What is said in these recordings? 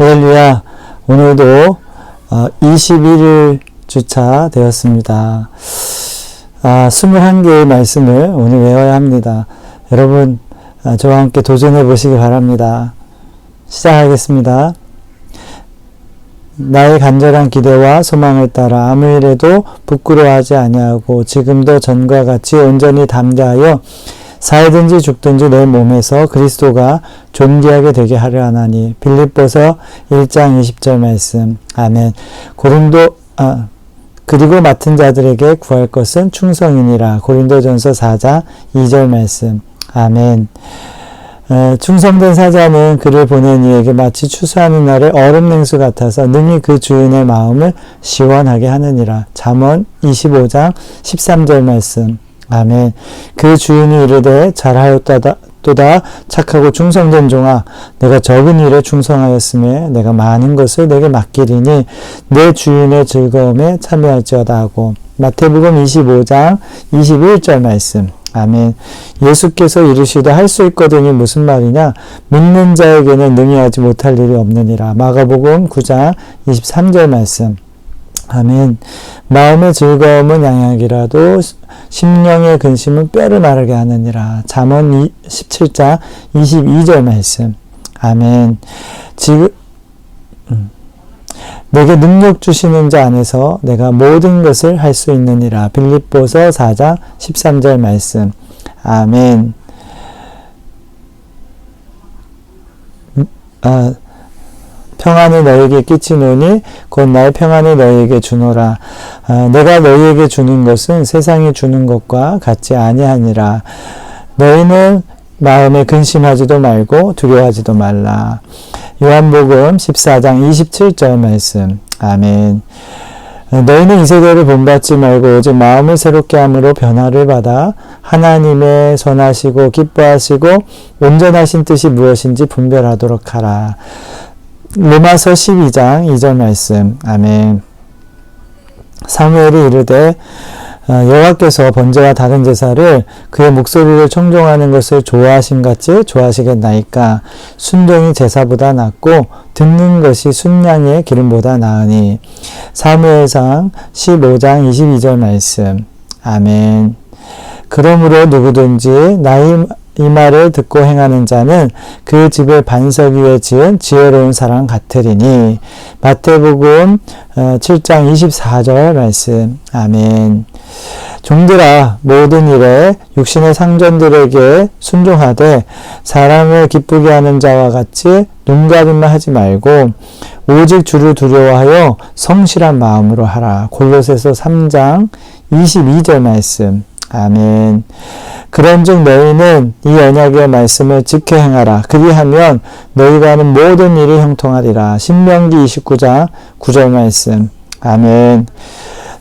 할렐루야. 오늘도 21일 주차 되었습니다. 아, 21개의 말씀을 오늘 외워야 합니다. 여러분, 아, 저와 함께 도전해 보시기 바랍니다. 시작하겠습니다. 나의 간절한 기대와 소망을 따라 아무 일에도 부끄러워하지 아니하고 지금도 전과 같이 온전히 담대하여 살든지 죽든지 내 몸에서 그리스도가 존귀하게 되게 하려 하나니 빌립보서 1장 20절 말씀. 아멘. 고린도 아 그리고 맡은 자들에게 구할 것은 충성이니라. 고린도전서 4장 2절 말씀. 아멘. 에, 충성된 사자는 그를 보낸 이에게 마치 추수하는 날의 얼음 냉수 같아서 능히 그 주인의 마음을 시원하게 하느니라. 잠언 25장 13절 말씀 아멘. 그 주인이 이르되 잘하였다다 또다 착하고 충성된 종아 내가 적은 일에 충성하였음에 내가 많은 것을 내게 맡기리니 내 주인의 즐거움에 참여할지어다 하고 마태복음 25장 21절 말씀 아멘. 예수께서 이르시되 할 수 있거든이 무슨 말이냐? 믿는 자에게는 능히 하지 못할 일이 없느니라. 마가복음 9장 23절 말씀. 아멘. 마음의 즐거움은 양약이라도 심령의 근심은 뼈를 마르게 하느니라. 잠언 17장 22절 말씀. 아멘. 지금 음. 내게 능력 주시는 자 안에서 내가 모든 것을 할 수 있느니라. 빌립보서 4장 13절 말씀. 아멘. 음, 아, 평안을 너에게 끼치노니 곧 나의 평안을 너에게 주노라. 아, 내가 너희에게 주는 것은 세상이 주는 것과 같지 아니하니라. 너희는 마음에 근심하지도 말고 두려워하지도 말라. 요한복음 14장 27절 말씀. 아멘. 너희는 이 세대를 본받지 말고 오직 마음을 새롭게 함으로 변화를 받아 하나님의 선하시고 기뻐하시고 온전하신 뜻이 무엇인지 분별하도록 하라. 로마서 12장 2절 말씀. 아멘. 사무엘이 이르되 어, 여호와께서 번제와 다른 제사를 그의 목소리를 청종하는 것을 좋아하신 같이 좋아하시겠나이까 순종이 제사보다 낫고 듣는 것이 순양의 기름보다 나으니 사무엘상 15장 22절 말씀 아멘 그러므로 누구든지 나의 이 말을 듣고 행하는 자는 그 집을 반석 위에 지은 지혜로운 사람 같으리니. 마태복음 7장 어, 24절 말씀. 아멘. 종들아 모든 일에 육신의 상전들에게 순종하되 사람을 기쁘게 하는 자와 같이 눈 가림만 하지 말고 오직 주를 두려워하여 성실한 마음으로 하라. 골로새서 3장 22절 말씀 아멘. 그런즉 너희는 이 언약의 말씀을 지켜 행하라. 그리하면 너희가 하는 모든 일이 형통하리라. 신명기 29장 9절 말씀. 아멘.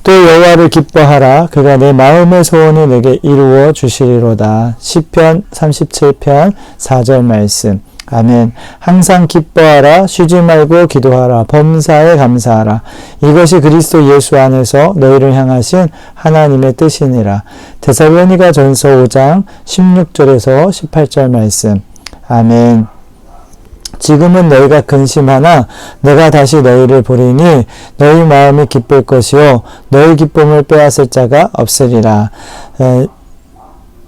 또 여호와를 기뻐하라. 그가 내 마음의 소원을 내게 이루어 주시리로다. 시편 37편 4절 말씀. 아멘. 항상 기뻐하라. 쉬지 말고 기도하라. 범사에 감사하라. 이것이 그리스도 예수 안에서 너희를 향하신 하나님의 뜻이니라. 데살로니가 전서 5장 16절에서 18절 말씀. 아멘. 지금은 너희가 근심하나 내가 다시 너희를 보리니 너희 마음이 기쁠 것이요 너희 기쁨을 빼앗을 자가 없으리라.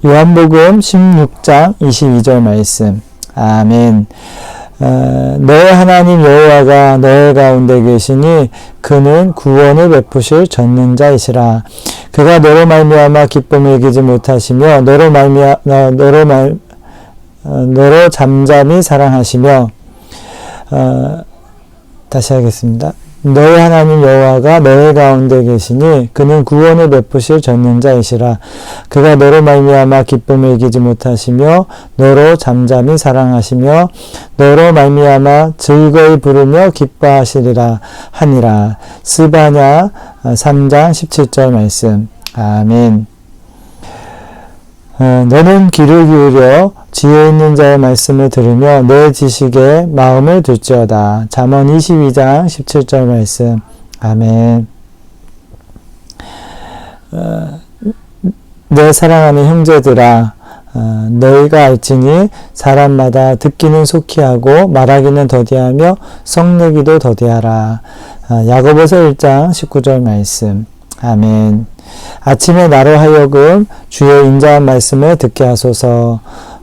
요한복음 16장 22절 말씀. 아멘. 어, 너의 하나님 여호와가 너의 가운데 계시니 그는 구원을 베푸실 전능자이시라. 그가 너로 말미암아 기쁨을 이기지 못하시며 너로 말미암 너로 말 어, 너로 잠잠히 사랑하시며 어, 다시 하겠습니다. 너의 하나님 여호와가 너의 가운데 계시니 그는 구원을 베푸실 전능자이시라. 그가 너로 말미암아 기쁨을 이기지 못하시며 너로 잠잠히 사랑하시며 너로 말미암아 즐거이 부르며 기뻐하시리라 하니라. 스바냐 3장 17절 말씀. 아멘. 어, 너는 귀를 기울여 지혜 있는 자의 말씀을 들으며 내 지식에 마음을 둘지어다. 잠언 22장 17절 말씀. 아멘. 어, 내 사랑하는 형제들아, 어, 너희가 알지니 사람마다 듣기는 속히 하고 말하기는 더디하며 성내기도 더디하라. 어, 야고보서 1장 19절 말씀. 아멘. 아침에 나로 하여금 주의 인자한 말씀을 듣게 하소서.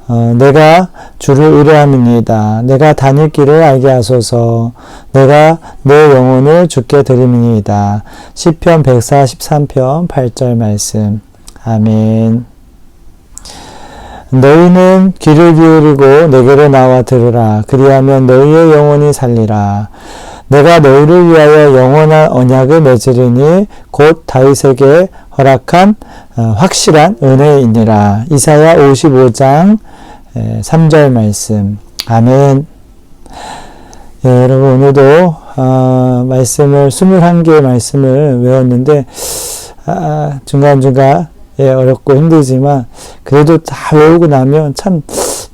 어, 내가 주를 의뢰함이니이다. 내가 다닐 길을 알게 하소서. 내가 내 영혼을 주께 드림이니이다. 시편 143편 8절 말씀. 아멘. 너희는 귀를 기울이고 내게로 나와 들으라. 그리하면 너희의 영혼이 살리라. 내가 너희를 위하여 영원한 언약을 맺으리니 곧 다윗에게 허락한 어, 확실한 은혜이니라. 이사야 55장 3절 말씀. 아멘. 예, 여러분 오늘도 어, 말씀을 21개의 말씀을 외웠는데 아, 중간중간 예, 어렵고 힘들지만 그래도 다 외우고 나면 참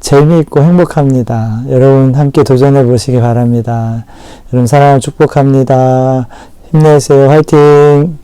재미있고 행복합니다. 여러분 함께 도전해 보시기 바랍니다. 여러분 사랑을 축복합니다. 힘내세요. 화이팅!